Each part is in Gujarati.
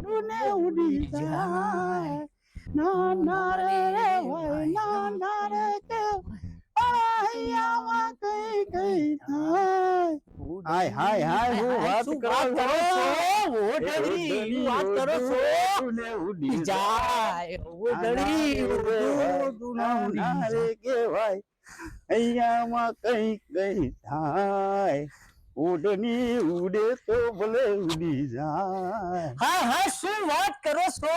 ઉડું ને ઉડી જાય ના ના રે રે હોય ના ના રે કે અહીંયામાં કઈ કઈ થાય હાય હાય હાય હું વાત કરો છો? છો વાત કરો છો? ને ઉડી જાય ઓઢણી, ઓઢું ના ઉડી રે અહીંયામાં કઈ કઈ થાય ઉડની ઉડે તો ભલે ઉડી જાય. હા હા શું વાત કરો છો?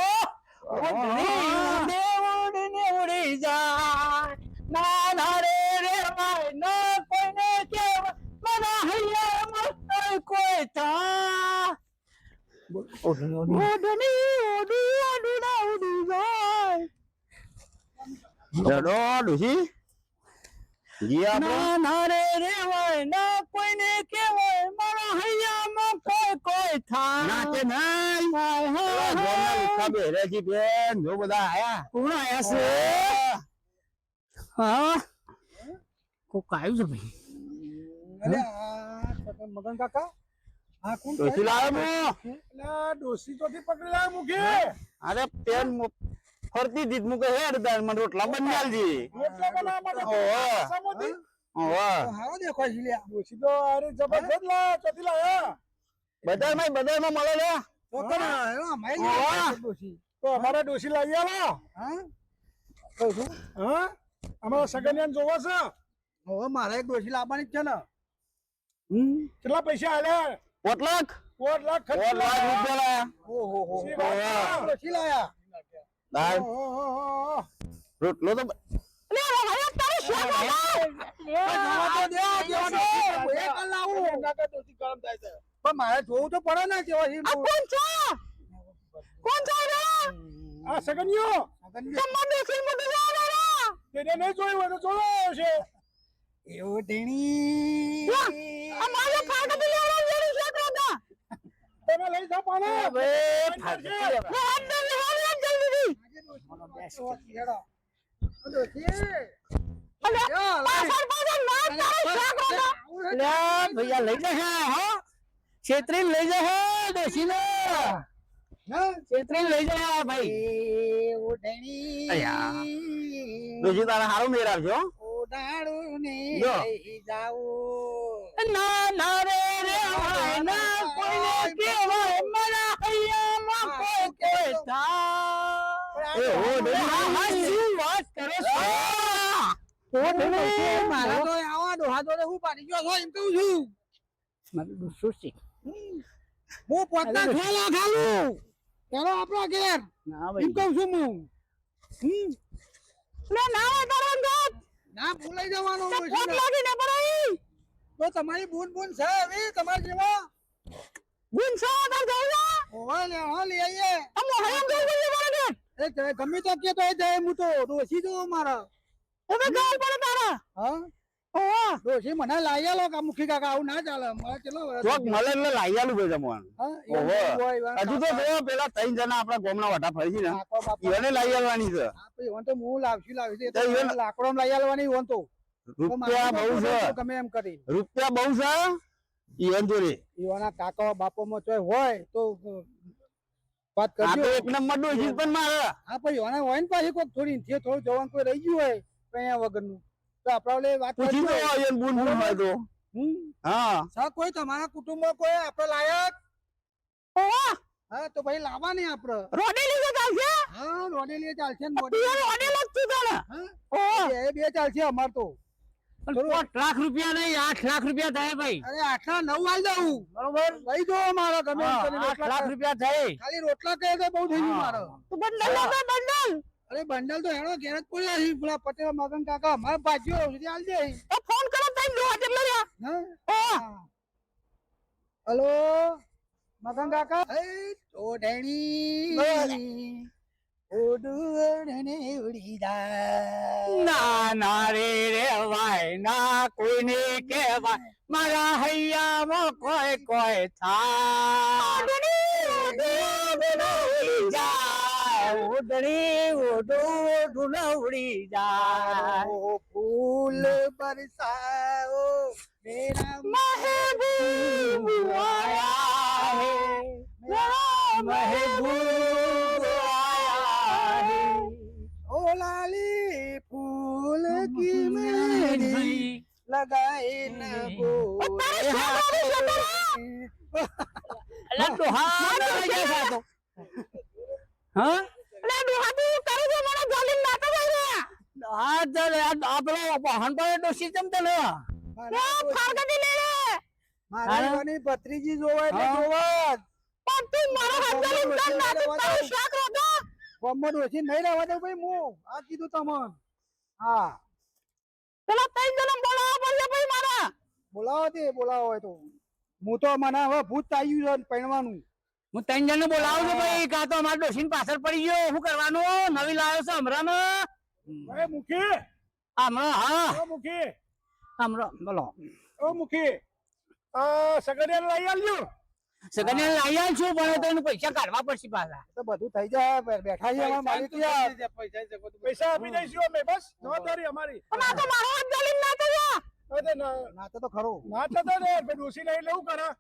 ઉડની ઉડે ઉડીને ઉડી જાય. ના ના રે રે ભાઈ ના કોઈને કહેવાય મારા હૈયા કોઈ કોઈ ઓઢણી ઉડની ઉડી ઉડી ઉડી જાય. ડડો ડુસી ના ના રે રે ના કોઈને કહેવાય. મારા હૈયામાં કોઈ કોઈ થા નાચે નહીં. હાય હાય હાય. લુખ્ખા બેહર્યા છે બેન જો બધા આયા. કોણ આયા છે? હા. કોક આવ્યું છે ભાઈ. અરે આ મગન કાકા આ કોણ ડોસી લાવ્યો હું એટલે ડોસી ચોથી પકડી લાવ્યો મૂકી. અરે પેન ફરતી દીધ મુકે હેડ દાન મને રોટલા બંધાલજી રોટલા બનાવવા માટે? ઓહો. હારો દેખાય છે લ્યા. તો અરે જબરજસ્ત લા ચોથી લાયા બજારમાં બજારમાં મળે લે તો કોના? એવા માઈ. ડોસી. તો અમારે ડોસી લાવી આવો. હા? કહું છું હા? અમારા સગનિયાન જોવો છે? હવે મારે એક ડોસી લાવવાની છે ને. હમ? કેટલા પૈસા આલે? પોટ લાખ? પોત લાખ પોટ ખર્ચી લાખ લાયા. રૂપિયા લાયા. ઓહો હો હો. ડોસી લાયા. દાળ. રોટલો તો પણ મારે જોવું તો પડે ને કેવો છે? બહુ. આ સગનિયો. તેને નહીં જોયું હોય તો જોયો છે એવું તેણી તમે લઈ જાઓ પાના. ભૈયા લઈ જશે હા છેતરી લઈ જશે ડોસી ને છેતરી લઈ જા ભાઈ. ડોસી તારા સારું મેર આવજો. ના ના રે. હું પોતના ખોલા ખાલું ચાલો આપણા ઘેર. ના એમ ભાઈ. કહું છું હું. ના ના તારો અંગત ના ભૂલાઈ જવાનો પોત તો તમારી બૂન બૂન છે હવે તમારા જેવા? ગુણ છો લે. હો આઈએ એ ગમે તો કે તો જાય હું તો ડોસી જો મારા. હવે ગાળ પડે તારા. હા? ઓવા ડોસી મને લાવી આલો કા મુખી કાકા આવું ના ચાલે. મારે કેટલો વર્ષ મળે એટલે લાઈ આલું ભાઈ જમવાનું. ઓહો. એવું હોય, એવા હજુ તો જો પેલા ત્રણ જણા આપણા ગોમના વટા ફરી છે ને. બાપા. લાઈ આલવાની છે. ઈવન તો હું લાવશું લાવશું. તો તો લાકડો લઈ આલવાની ઈવન તો. રૂપિયા બહુ છે. તમે એમ કરી. રૂપિયા બહુ છે ઈવન જોડે. ઈવાના કાકા બાપો માં ચોય હોય તો વાત કરજો. એક નંબર ડોસી પણ મારે હા પછી ઈવાના હોય ને પાછી કોક થોડી જે થોડું જવાનું કોઈ રહી ગયું હોય કયા વગરનું. તો આપણે વાત પૂછી તો ઈવન બૂન બૂન માર દો હા? સા કોઈ તમારા કુટુંબમાં કોઈ આપડે લાયક? હા તો ભાઈ લાવવાની આપડે. રોડે લીધો ચાલશે હા રોડેલી ચાલશે ને બોડી. પિયર રોડે લાગતું તારે હા? ઓવા એ બે ચાલશે અમાર તો. પાંચ લાખ રૂપિયા નહીં આઠ લાખ રૂપિયા થાય ભાઈ. અરે આટલા નવ આવી દઉં. બરોબર. લઈ જો મારા કરીને આઠ લાખ રૂપિયા થાય. ખાલી રોટલા કહે તો બહુ થઈ ગયું મારો. તું બંડલ બંડલ. અરે બંડલ તો હેડો ઘેર જ પડ્યા છે પેલા પટેલ મગન કાકા મારે ભાગ્યો સુધી આલ જાય ફોન કરો તઈ લો એટલે રહ્યા હા? હલો? મગન કાકા? એ ઓઢણી ઓડુડને ઉડી જાય. ના ના રે. કોઈને કહેવાય? મારા હૈયામાં કોઈ કોઈ થાય. ઉડણી ઉડું ઉડું જાય. ફૂલ બરસાઓ મેરા મહેબૂબ આયા હે. મેરા લગાઈ ન એ હા. અલા ડોહા ડરાઈ જાય છે આ તો. હા? હા તો આ આપણો વાહન પર ડોસી મારી વાની ભત્રીજી જોવા એટલે હા. જોવા. ગમત ઓછી નહીં રહેવા દે ભાઈ હું આ કીધું તમને. હા. બોલાવો તે બોલાવો હોય તો. હું તો મને હવે ભૂત આવ્યું છે પહેણવાનું હું ત્રણ જણ બોલાવું છું ભાઈ કાં તો અમારા ડોસી પાછળ પડી ગયો. શું કરવાનું? નવી લાવ્યો છે હમણાં મુખી! હમણાં હા. મુખી! હમણાં બોલો. ઓ મુખી! આ સગડિયાને લઈ આવજો સગને લાવી આલ છું પણ તો એનું પૈસા કાઢવા પડશે પાછા. તો બધું થઈ જાય બેઠા છે માલિક પૈસા આપી દઈશું અમે બસ. જવાબદારી અમારી. તે ના- નાતો તો ખરો. ના થતો ને ભાઈ ડોસી લઈ લેવું કરે.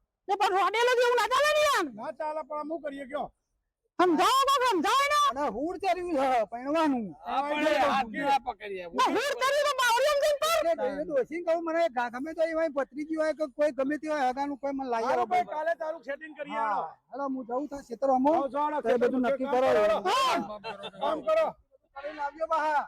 ના ચાલે પણ કરીએ કયો? અને છે ડોશીને કહું મને ગમે તો એ હોય હોય કે કોઈ ગમે તે હોય હગાનું કોઈ મને લાવી ભાઈ કાલે તારું સેટિંગ કરીએ હાલો. હું જઉં થાય ખેતરોમાં આવો, બધું નક્કી કરો. કામ કરો. કરી. લાવજો બહાર